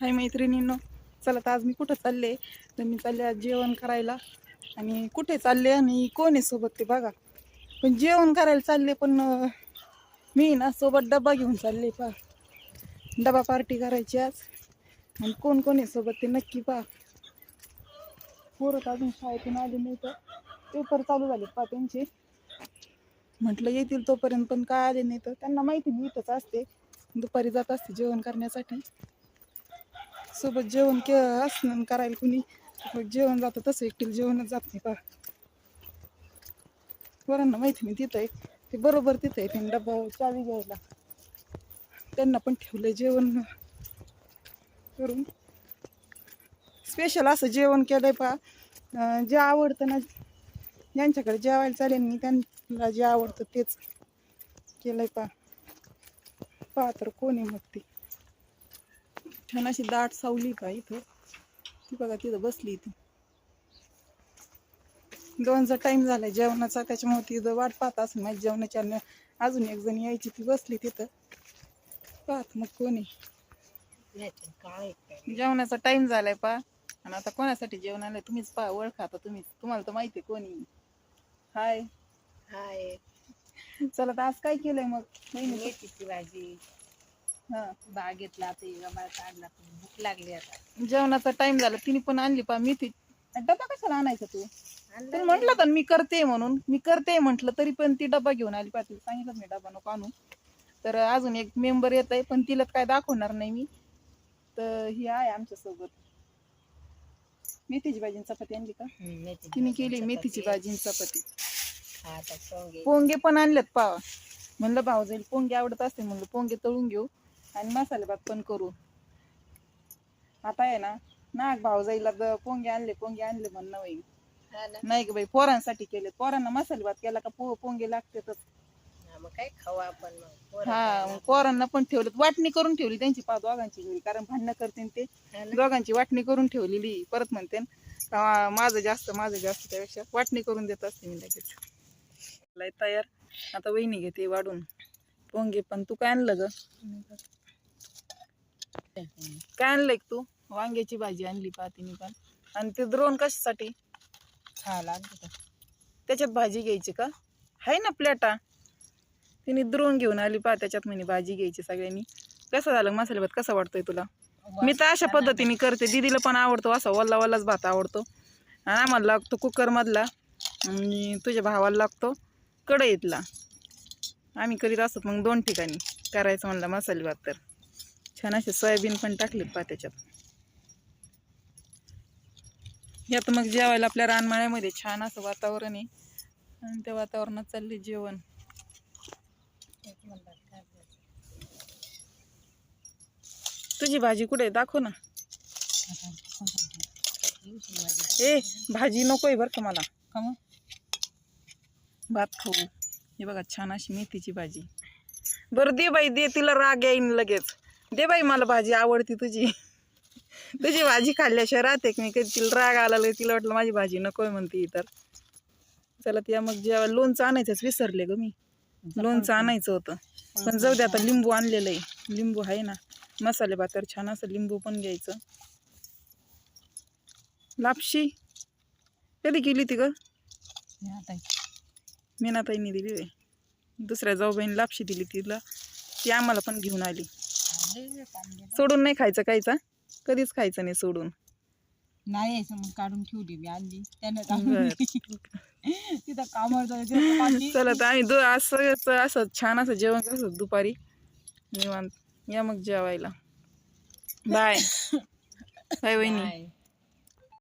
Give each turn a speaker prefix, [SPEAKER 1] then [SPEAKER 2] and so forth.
[SPEAKER 1] हाय मैत्रिणींनो चला तर आज मी कुठं चालले? तर मी चालले आज जेवण करायला. आणि कुठे चालले आणि कोण आहे सोबत ते बघा. पण जेवण करायला चालले पण मी ना सोबत डबा घेऊन चालले पा डबा पार्टी करायची आज. आणि कोण कोण आहे सोबत ते नक्की पा पोरत अजून शाळेतून आले नाही तर पेपर चालू झाले पा त्यांचे. म्हटलं येतील तोपर्यंत पण काय आले नाही तर त्यांना माहिती मी इथंच असते. दुपारी जात असते जेवण करण्यासाठी. सोबत जेवण के असणं करायला कुणी. जेवण जातं तसं एकटीला जेवणच जात नाही का वरांना माहिती मी तिथं आहे. ते बरोबर तिथं आहे त्यांनी डबा चावी घ्यायला. त्यांना पण ठेवलं जेवण. करून. स्पेशल असं जेवण केलंय पा जे आवडतं ना ज्यांच्याकडे जेवायला चालेल मी त्यांना जे आवडतं तेच केलंय पा पहा तर कोणी मग ती. छान अशी दाट सावली का इथं. ती बघा तिथं बसली इथं. दोनचा टाइम झालाय जेवणाचा त्याच्यामुळे ती इथं वाट पाहत असेल माझ्या जेवणाच्या अजून एक जण यायची ती बसली तिथं. पाहत मग कोणी. जेवणाचा टाइम झालाय पा. आणि आता कोणासाठी जेवण आलंय तुम्हीच पहा ओळखा आता तुम्ही. तुम्हाला तर माहिती आहे कोणी. हाय.
[SPEAKER 2] हाय.
[SPEAKER 1] चला तर आज काय केलंय मग?
[SPEAKER 2] मेथीची भाजी.
[SPEAKER 1] हा.
[SPEAKER 2] बागेतला ते काढला भूक लागली आता.
[SPEAKER 1] जेवणाचा टाइम झाला तिने पण आणली पा मेथी डबा कशाला आणायचा तू?
[SPEAKER 2] आणलं
[SPEAKER 1] तू म्हटलं तर मी करते म्हणून मी करते म्हटलं तरी पण ती डबा घेऊन आली पाटील सांगितलं मी डबा नको आणू. तर अजून एक मेंबर येत आहे पण तिला काय दाखवणार नाही मी. तर ही आहे आमच्यासोबत. मेथीची भाजी आणि चपाती आणली का? तिने केली मेथीची भाजी आणि चपाती. पोंगे पण आणलेत पावा म्हणलं भाऊ जाईल पोंगे आवडत असते म्हणलं पोंगे तळून घेऊ. आणि मसाले भात पण करू. आता आहे ना नाग भाऊ जाईला द- पोंगे आणले पोंगे आणले म्हणणं होईल? नाही ग बाई पोरांसाठी केले पोरांना मसाले भात केला का पो पोंगे लागतातच.
[SPEAKER 2] हा, मग काय खाऊ आपण
[SPEAKER 1] हा पोरांना पण ठेवलं वाटणी करून ठेवली त्यांची पा दोघांची घरी कारण भांडणं करते ते? दोघांची वाटणी करून ठेवलेली परत म्हणते माझं जास्त माझं जास्त त्यापेक्षा वाटणी करून देत असते मी लगेच. तयार. आता वहिनी घेते वाढून. पोंगे पण तू काय आणलं ग? काय आणलंय तू? वांग्याची भाजी आणली पा तिने पण. आणि ते द्रोण कशासाठी?
[SPEAKER 2] खायला?
[SPEAKER 1] त्याच्यात भाजी घ्यायची का? आहे ना प्लेटा. तिने द्रोण घेऊन आली पा त्याच्यात म्हणे भाजी घ्यायची सगळ्यांनी. कसं झालं? मसाले भात कसा वाटतोय तुला? मी तर अशा पद्धतीने करते. दीदीला पण आवडतो असा वल्ला वल्लाच भात आवडतो. आणि आम्हाला लागतो कुकरमधला. आणि तुझ्या भावाला लागतो कढईतला. आम्ही करीत असतो मग दोन ठिकाणी करायचं म्हणलं मसाले भात तर. छान असे सोयाबीन पण टाकलेत पा त्याच्यात यात मग जेवायला आपल्या रानमाळ्यामध्ये छान असं वातावरण आहे. आणि त्या वातावरणात चालले जेवण. तुझी भाजी कुठे आहे? दाखव ना.
[SPEAKER 2] भाजी.
[SPEAKER 1] ए भाजी नकोय बरं का मला.
[SPEAKER 2] का मग?
[SPEAKER 1] भात खाऊ. हे बघा छान अशी मेथीची भाजी. बरं दे बाई दे तिला राग येईन लगेच. दे बाई मला भाजी आवडती तुझी. तुझी भाजी खाल्ल्याशिवाय राहते की मी कधी तिला राग आला तिला वाटलं माझी भाजी नकोय म्हणते तर. चला त्या मग जेव्हा लोणचं आणायचंच विसरले ग मी. लोणचं आणायचं होतं. पण जाऊ दे आता लिंबू आणलेलं आहे. लिंबू आहे ना. मसाले भातावर छान असं लिंबू पण घ्यायचं. लापशी. कधी केली ती ग? मीनाताईंनी दिली दुसऱ्या जाऊ बहीण लापशी दिली तिला. ती आम्हाला पण घेऊन आली. सोडून नाही खायचं कायचा कधीच खायचं नाही सोडून.
[SPEAKER 2] नाही यायचं मग काढून ठेवली मी आणली. त्यानं
[SPEAKER 1] बरं.
[SPEAKER 2] तिथं कामावर जायचं काढली.
[SPEAKER 1] चला तर आम्ही दो असं असं छान असं जेवण कसं दुपारी. निवांत. या मग जेवायला. बाय. बाय वहिनी.